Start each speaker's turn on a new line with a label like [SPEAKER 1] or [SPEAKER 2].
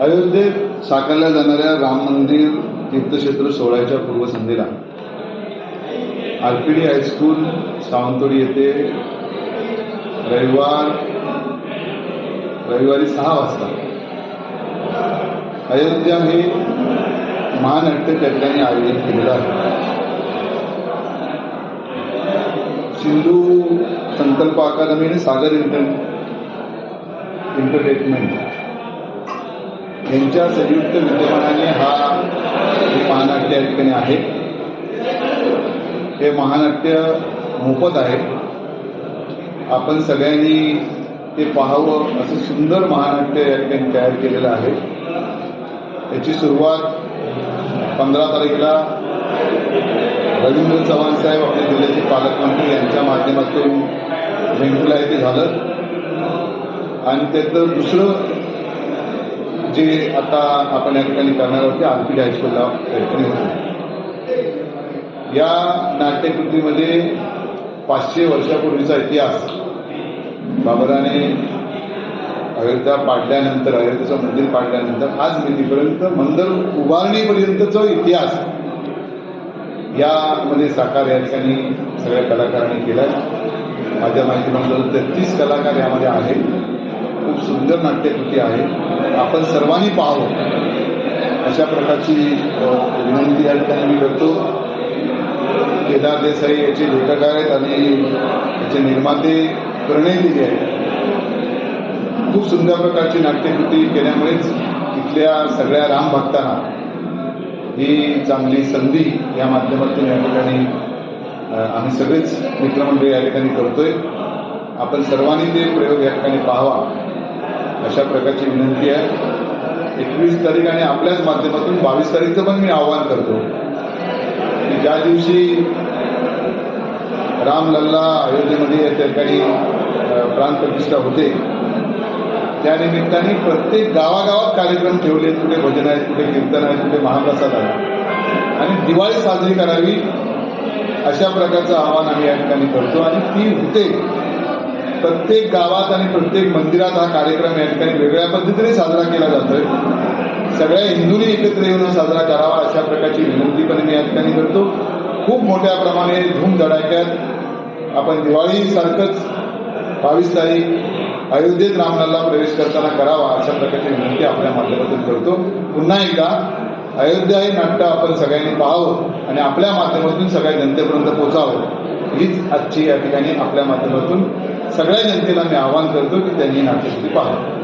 [SPEAKER 1] अयोध्येत साकारल्या जाणाऱ्या राम मंदिर तीर्थक्षेत्र सोहळ्याच्या पूर्वसंध्येला R P D high school Sawantwadi येथे रविवार रविवारी सहा वाजता. अयोध्या हे महानाट्य त्या ठिकाणी आयोजित केलेलं आहे. सिंधू संकल्प अकादमी आणि सागर इंटर इंटरटेनमेंट यांच्या संयुक्त विद्यमानाने हा महानाट्य या ठिकाणी आहे हे महानाट्य मोफत आहे. आपण सगळ्यांनी ते पाहावं असं सुंदर महानाट्य या ठिकाणी तयार केलेलं आहे. याची सुरुवात पंधरा तारीखला रवींद्र चव्हाण साहेब आपल्या जिल्ह्याचे पालकमंत्री यांच्या माध्यमातून वेंगुला येथे झालं. आणि त्यातलं दुसरं जे आता आपण या ठिकाणी करणार आहोत ते आर पी हायस्कूलला त्या या नाट्यकृतीमध्ये पाचशे वर्षापूर्वीचा इतिहास बाबराने अयोध्या पाडल्यानंतर अयोध्येचं मंदिर पाडल्यानंतर आज मितीपर्यंत मंदिर उभारणीपर्यंतचा इतिहास यामध्ये साकार या ठिकाणी सगळ्या कलाकारांनी केला माझ्या माहितीनुसार तेहतीस कलाकार यामध्ये आहेत. खूप सुंदर नाट्यकृती आहे. आपण सर्वांनी पाहावं. अशा प्रकारची विनंती या ठिकाणी मी करतो. केदार देसाई याचे लेखक आहेत आणि याचे निर्माते प्रणयदिली आहेत. खूप सुंदर प्रकारची नाट्यकृती केल्यामुळेच इथल्या सगळ्या राम भक्तांना ही चांगली संधी या माध्यमातून या ठिकाणी आम्ही सगळेच मित्रमंडळी या ठिकाणी करतोय. आपण सर्वांनी ते प्रयोग या ठिकाणी पाहावा. अशा प्रकारची विनंती आहे. एकवीस तारीख आणि आपल्याच माध्यमातून बावीस तारीखचं पण मी आवाहन करतो. की ज्या दिवशी रामलल्ला अयोध्येमध्ये त्या ठिकाणी प्राण प्राणप्रतिष्ठा होते त्यानिमित्ताने प्रत्येक गावागावात कार्यक्रम ठेवले कुठे भजन आहेत कुठे कीर्तन आहेत कुठे महाप्रसाद आहे आणि दिवाळी साजरी करावी अशा प्रकारचं आव्हान आम्ही या ठिकाणी करतो. आणि ती होते. प्रत्येक गावात आणि प्रत्येक मंदिरात हा कार्यक्रम या ठिकाणी वेगळ्या पद्धतीने साजरा केला जातोय. सगळ्या हिंदूंनी एकत्र येऊन साजरा करावा अशा प्रकारची विनंती पण मी या ठिकाणी करतो. खूप मोठ्या प्रमाणे धूमधडाक्यात आपण दिवाळीसारखंच बावीस तारीख अयोध्येत रामलल्ला प्रवेश करताना करावा अशा प्रकारची विनंती आपल्या माध्यमातून करतो. पुन्हा एकदा अयोध्या हे नाट्य आपण सगळ्यांनी पाहावं आणि आपल्या माध्यमातून सगळ्या जनतेपर्यंत पोचावं हीच आजची या ठिकाणी आपल्या माध्यमातून सगळ्या जनतेला मी आवाहन करतो की त्यांनी नाट्यकृती पाहावी.